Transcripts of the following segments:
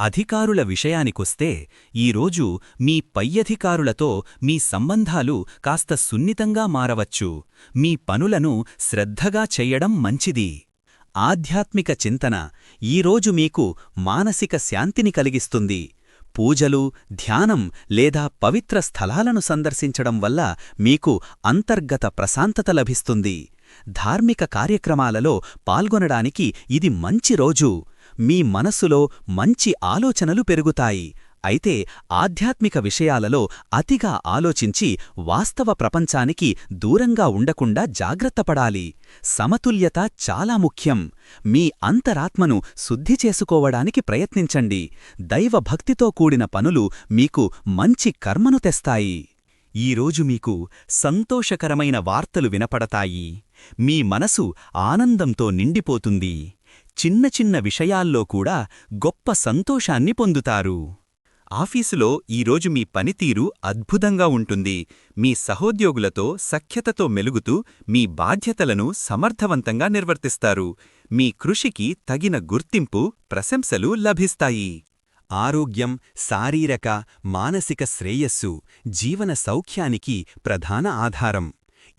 అధికారుల విషయానికొస్తే ఈరోజు మీ పై అధికారులతో మీ సంబంధాలు కాస్త సున్నితంగా మారవచ్చు. మీ పనులను శ్రద్ధగా చెయ్యడం మంచిది. ఆధ్యాత్మిక చింతన ఈరోజు మీకు మానసిక శాంతిని కలిగిస్తుంది. పూజలు ధ్యానం లేదా పవిత్ర స్థలాలను సందర్శించడం వల్ల మీకు అంతర్గత ప్రశాంతత లభిస్తుంది. ధార్మిక కార్యక్రమాలలో పాల్గొనడానికి ఇది మంచి రోజు. మీ మనస్సులో మంచి ఆలోచనలు పెరుగుతాయి. అయితే ఆధ్యాత్మిక విషయాలలో అతిగా ఆలోచించి వాస్తవ ప్రపంచానికి దూరంగా ఉండకుండా జాగ్రత్తపడాలి సమతుల్యత చాలా ముఖ్యం. మీ అంతరాత్మను శుద్ధి చేసుకోవడానికి ప్రయత్నించండి. దైవభక్తితో కూడిన పనులు మీకు మంచి కర్మను తెస్తాయి. ఈరోజు మీకు సంతోషకరమైన వార్తలు వినపడతాయి. మీ మనసు ఆనందంతో నిండిపోతుంది. చిన్న చిన్న విషయాల్లో కూడా గొప్ప సంతోషాన్ని పొందుతారు. ఆఫీసులో ఈరోజు మీ పనితీరు అద్భుతంగా ఉంటుంది. మీ సహోద్యోగులతో సఖ్యతతో మెలుగుతూ మీ బాధ్యతలను సమర్థవంతంగా నిర్వర్తిస్తారు. మీ కృషికి తగిన గుర్తింపు ప్రశంసలు లభిస్తాయి. ఆరోగ్యం శారీరక మానసిక శ్రేయస్సు జీవన సౌఖ్యానికి ప్రధాన ఆధారం.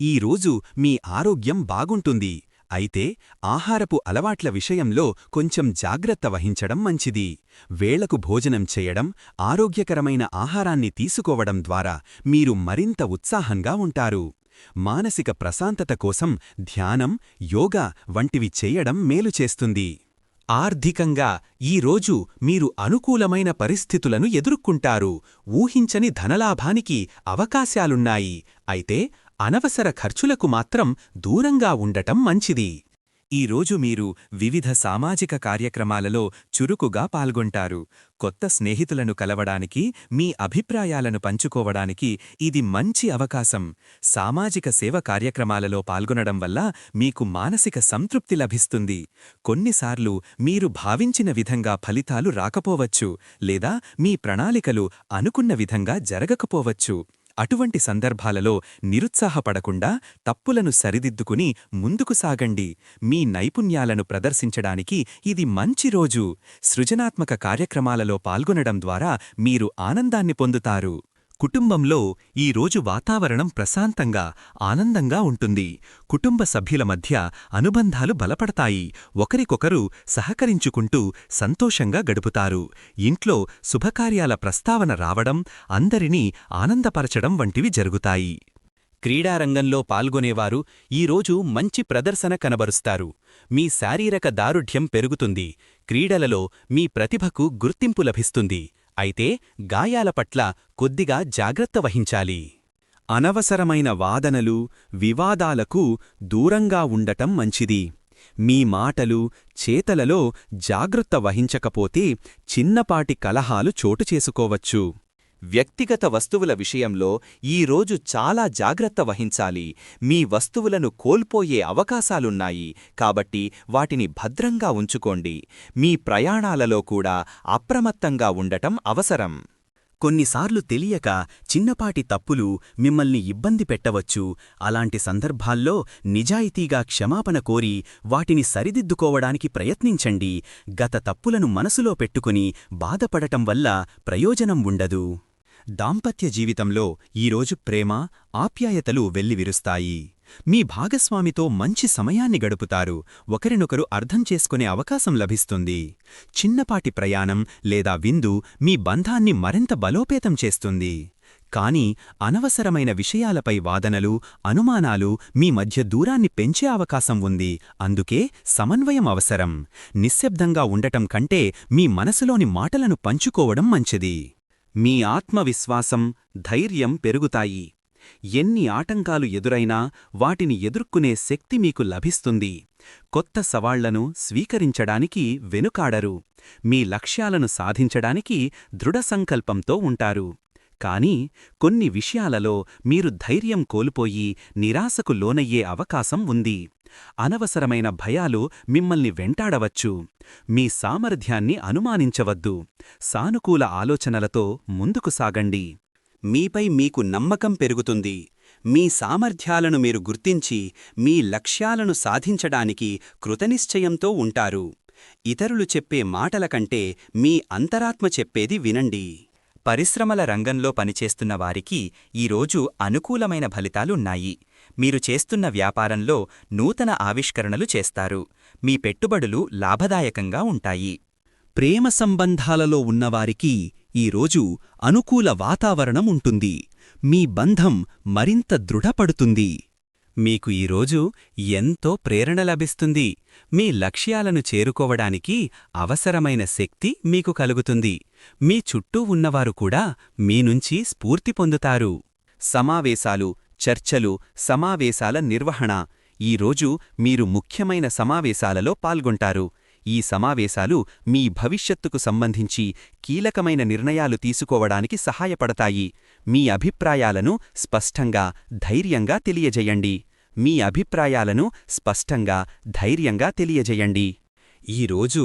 ఈరోజు మీ ఆరోగ్యం బాగుంటుంది. అయితే ఆహారపు అలవాట్ల విషయంలో కొంచెం జాగ్రత్త వహించడం మంచిది. వేళకు భోజనం చేయడం ఆరోగ్యకరమైన ఆహారాన్ని తీసుకోవడం ద్వారా మీరు మరింత ఉత్సాహంగా ఉంటారు. మానసిక ప్రశాంతత కోసం ధ్యానం యోగా వంటివి చేయడం మేలు చేస్తుంది. ఆర్థికంగా ఈరోజు మీరు అనుకూలమైన పరిస్థితులను ఎదుర్కొంటారు. ఊహించని ధనలాభానికి అవకాశాలున్నాయి. అయితే అనవసర ఖర్చులకు మాత్రం దూరంగా ఉండటం మంచిది. ఈరోజు మీరు వివిధ సామాజిక కార్యక్రమాలలో చురుకుగా పాల్గొంటారు. కొత్త స్నేహితులను కలవడానికి మీ అభిప్రాయాలను పంచుకోవడానికి ఇది మంచి అవకాశం. సామాజిక సేవ కార్యక్రమాలలో పాల్గొనడం వల్ల మీకు మానసిక సంతృప్తి లభిస్తుంది. కొన్నిసార్లు మీరు భావించిన విధంగా ఫలితాలు రాకపోవచ్చు లేదా మీ ప్రణాళికలు అనుకున్న విధంగా జరగకపోవచ్చు. అటువంటి సందర్భాలలో నిరుత్సాహపడకుండా తప్పులను సరిదిద్దుకుని ముందుకు సాగండి. మీ నైపుణ్యాలను ప్రదర్శించడానికి ఇది మంచి రోజు. సృజనాత్మక కార్యక్రమాలలో పాల్గొనడం ద్వారా మీరు ఆనందాన్ని పొందుతారు. కుటుంబంలో ఈరోజు వాతావరణం ప్రశాంతంగా ఆనందంగా ఉంటుంది. కుటుంబ సభ్యుల మధ్య అనుబంధాలు బలపడతాయి. ఒకరికొకరు సహకరించుకుంటూ సంతోషంగా గడుపుతారు. ఇంట్లో శుభకార్యాల ప్రస్తావన రావడం అందరినీ ఆనందపరచడం వంటివి జరుగుతాయి. క్రీడారంగంలో పాల్గొనేవారు ఈరోజు మంచి ప్రదర్శన కనబరుస్తారు. మీ శారీరక దారుఢ్యం పెరుగుతుంది. క్రీడలలో మీ ప్రతిభకు గుర్తింపు లభిస్తుంది. అయితే గాయాల పట్ల కొద్దిగా జాగ్రత్త వహించాలి. అనవసరమైన వాదనలు వివాదాలకు దూరంగా ఉండటం మంచిది. మీ మాటలు చేతలలో జాగ్రత్త వహించకపోతే చిన్నపాటి కలహాలు చోటు చేసుకోవచ్చు. వ్యక్తిగత వస్తువుల విషయంలో ఈరోజు చాలా జాగ్రత్త వహించాలి. మీ వస్తువులను కోల్పోయే అవకాశాలున్నాయి. కాబట్టి వాటిని భద్రంగా ఉంచుకోండి. మీ ప్రయాణాలలో కూడా అప్రమత్తంగా ఉండటం అవసరం. కొన్నిసార్లు తెలియక చిన్నపాటి తప్పులు మిమ్మల్ని ఇబ్బంది పెట్టవచ్చు. అలాంటి సందర్భాల్లో నిజాయితీగా క్షమాపణ కోరి వాటిని సరిదిద్దుకోవడానికి ప్రయత్నించండి. గత తప్పులను మనసులో పెట్టుకుని బాధపడటం వల్ల ప్రయోజనం ఉండదు. దాంపత్య జీవితంలో ఈరోజు ప్రేమ ఆప్యాయతలు వెల్లివిరుస్తాయి మీ భాగస్వామితో మంచి సమయాన్ని గడుపుతారు. ఒకరినొకరు అర్థం చేసుకునే అవకాశం లభిస్తుంది. చిన్నపాటి ప్రయాణం లేదా విందు మీ బంధాన్ని మరింత బలోపేతం చేస్తుంది. కాని అనవసరమైన విషయాలపై వాదనలు అనుమానాలు మీ మధ్య దూరాన్ని పెంచే అవకాశం ఉంది. అందుకే సమన్వయం అవసరం. నిశ్శబ్దంగా ఉండటం కంటే మీ మనసులోని మాటలను పంచుకోవడం మంచిది. మీ ఆత్మవిశ్వాసం ధైర్యం పెరుగుతాయి. ఎన్ని ఆటంకాలు ఎదురైనా వాటిని ఎదుర్కొనే శక్తి మీకు లభిస్తుంది. కొత్త సవాళ్ళను స్వీకరించడానికి వెనుకాడరు. మీ లక్ష్యాలను సాధించడానికి దృఢసంకల్పంతో ఉంటారు. కానీ కొన్ని విషయాలలో మీరు ధైర్యం కోల్పోయి నిరాశకు లోనయ్యే అవకాశం ఉంది. అనవసరమైన భయాలు మిమ్మల్ని వెంటాడవచ్చు. మీ సామర్థ్యాన్ని అనుమానించవద్దు. సానుకూల ఆలోచనలతో ముందుకు సాగండి. మీపై మీకు నమ్మకం పెరుగుతుంది. మీ సామర్థ్యాలను మీరు గుర్తించి మీ లక్ష్యాలను సాధించడానికి కృతనిశ్చయంతో ఉంటారు. ఇతరులు చెప్పే మాటల కంటే మీ అంతరాత్మ చెప్పేది వినండి. పరిశ్రమల రంగంలో పనిచేస్తున్న వారికి ఈరోజు అనుకూలమైన ఫలితాలున్నాయి మీరు చేస్తున్న వ్యాపారంలో నూతన ఆవిష్కరణలు చేస్తారు. మీ పెట్టుబడులు లాభదాయకంగా ఉంటాయి. ప్రేమ సంబంధాలలో ఉన్నవారికి ఈరోజు అనుకూల వాతావరణం ఉంటుంది. మీ బంధం మరింత దృఢపడుతుంది. మీకు ఈరోజు ఎంతో ప్రేరణ లభిస్తుంది. మీ లక్ష్యాలను చేరుకోవడానికి అవసరమైన శక్తి మీకు కలుగుతుంది. మీ చుట్టూ ఉన్నవారు కూడా మీ నుంచి స్ఫూర్తి పొందుతారు. సమావేశాలు చర్చలు సమావేశాల నిర్వహణ. ఈరోజు మీరు ముఖ్యమైన సమావేశాలలో పాల్గొంటారు. ఈ సమావేశాలు మీ భవిష్యత్తుకు సంబంధించి కీలకమైన నిర్ణయాలు తీసుకోవడానికి సహాయపడతాయి. మీ అభిప్రాయాలను స్పష్టంగా ధైర్యంగా తెలియజేయండి. మీ అభిప్రాయాలను స్పష్టంగా ధైర్యంగా తెలియజేయండి. ఈరోజు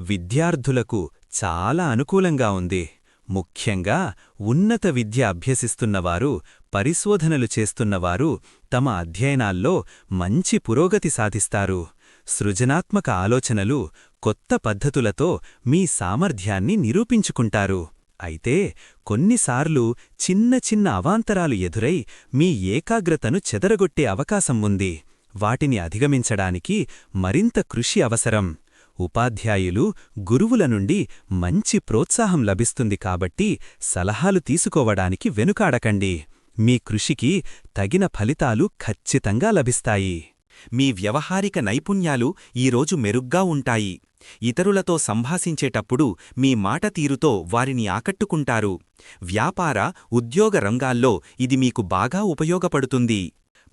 విద్యార్థులకు చాలా అనుకూలంగా ఉంది. ముఖ్యంగా ఉన్నత విద్య అభ్యసిస్తున్నవారు పరిశోధనలు చేస్తున్నవారు తమ అధ్యయనాల్లో మంచి పురోగతి సాధిస్తారు. సృజనాత్మక ఆలోచనలు కొత్త పద్ధతులతో మీ సామర్థ్యాన్ని నిరూపించుకుంటారు. అయితే కొన్నిసార్లు చిన్న చిన్న అవాంతరాలు ఎదురై మీ ఏకాగ్రతను చెదరగొట్టే అవకాశం ఉంది. వాటిని అధిగమించడానికి మరింత కృషి అవసరం. ఉపాధ్యాయులు గురువుల నుండి మంచి ప్రోత్సాహం లభిస్తుంది కాబట్టి సలహాలు తీసుకోవడానికి వెనుకాడకండి. మీ కృషికి తగిన ఫలితాలు ఖచ్చితంగా లభిస్తాయి. మీ వ్యవహారిక నైపుణ్యాలు ఈరోజు మెరుగ్గా ఉంటాయి. ఇతరులతో సంభాషించేటప్పుడు మీ మాట తీరుతో వారిని ఆకట్టుకుంటారు. వ్యాపార ఉద్యోగ రంగాల్లో ఇది మీకు బాగా ఉపయోగపడుతుంది.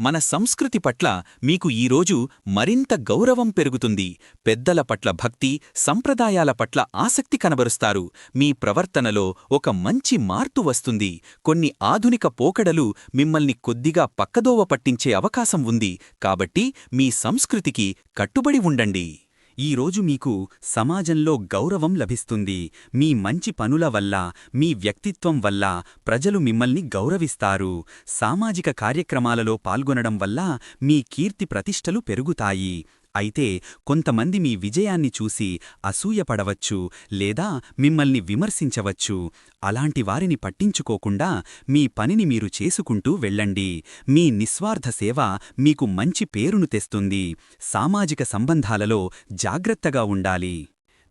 మన సంస్కృతి పట్ల మీకు ఈరోజు మరింత గౌరవం పెరుగుతుంది. పెద్దల పట్ల భక్తి సంప్రదాయాల పట్ల ఆసక్తి కనబరుస్తారు. మీ ప్రవర్తనలో ఒక మంచి మార్పు వస్తుంది. కొన్ని ఆధునిక పోకడలు మిమ్మల్ని కొద్దిగా పక్కదోవ పట్టించే అవకాశం ఉంది. కాబట్టి మీ సంస్కృతికి కట్టుబడి ఉండండి. ఈరోజు మీకు సమాజంలో గౌరవం లభిస్తుంది. మీ మంచి పనుల వల్ల మీ వ్యక్తిత్వం వల్ల ప్రజలు మిమ్మల్ని గౌరవిస్తారు. సామాజిక కార్యక్రమాలలో పాల్గొనడం వల్ల మీ కీర్తి ప్రతిష్టలు పెరుగుతాయి. అయితే కొంతమంది మీ విజయాన్ని చూసి అసూయపడవచ్చు లేదా మిమ్మల్ని విమర్శించవచ్చు. అలాంటి వారిని పట్టించుకోకుండా మీ పనిని మీరు చేసుకుంటూ వెళ్ళండి. మీ నిస్వార్థ సేవ మీకు మంచి పేరును తెస్తుంది. సామాజిక సంబంధాలలో జాగ్రత్తగా ఉండాలి.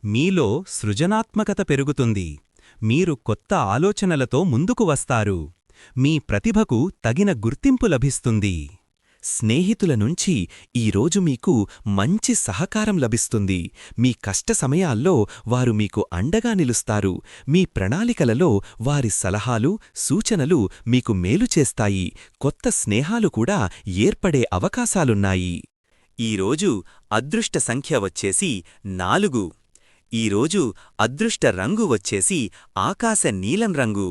మీలో సృజనాత్మకత పెరుగుతుంది. మీరు కొత్త ఆలోచనలతో ముందుకు వస్తారు. మీ ప్రతిభకు తగిన గుర్తింపు లభిస్తుంది. స్నేహితుల నుంచి ఈరోజు మీకు మంచి సహకారం లభిస్తుంది. మీ కష్ట సమయాల్లో వారు మీకు అండగా నిలుస్తారు. మీ ప్రణాళికలలో వారి సలహాలు సూచనలు మీకు మేలు చేస్తాయి. కొత్త స్నేహాలు కూడా ఏర్పడే అవకాశాలున్నాయి. ఈరోజు అదృష్ట సంఖ్య వచ్చేసి నాలుగు. ఈరోజు అదృష్ట రంగు వచ్చేసి ఆకాశ నీలం రంగు.